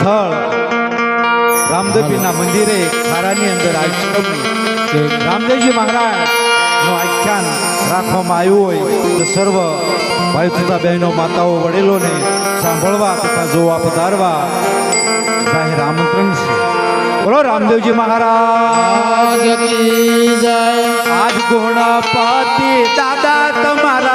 સ્થળ રામદેવજીના મંદિરે ખારાની અંદર આશ્રમની રામદેવજી મહારાજનું આખ્યાન રાખવામાં આવ્યું હોય તો સર્વ ભાઈ તથા બહેનો માતાઓ વડીલોને સાંભળવા તથા જોવા પધારવા જાહેર આમંત્રણ છે. બોલો રામદેવજી મહારાજ. આજ ઘોડા પાતી દાદા તમારા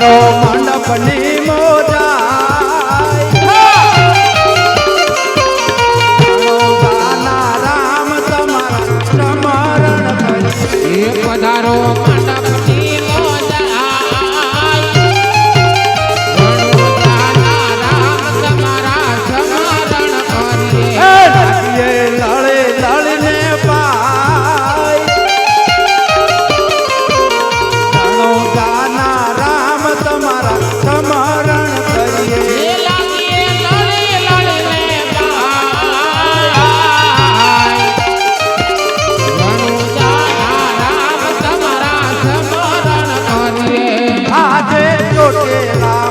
તારો મંડપની મોજા રામ તમારા સ્મરણ પધારો મંડપની llegar.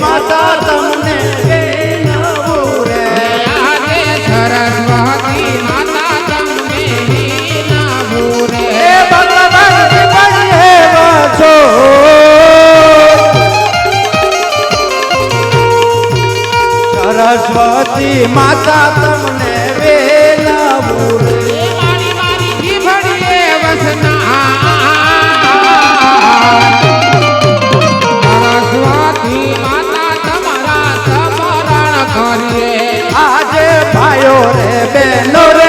માતા કરીએ આજે ભાઈઓ રે બેનો રે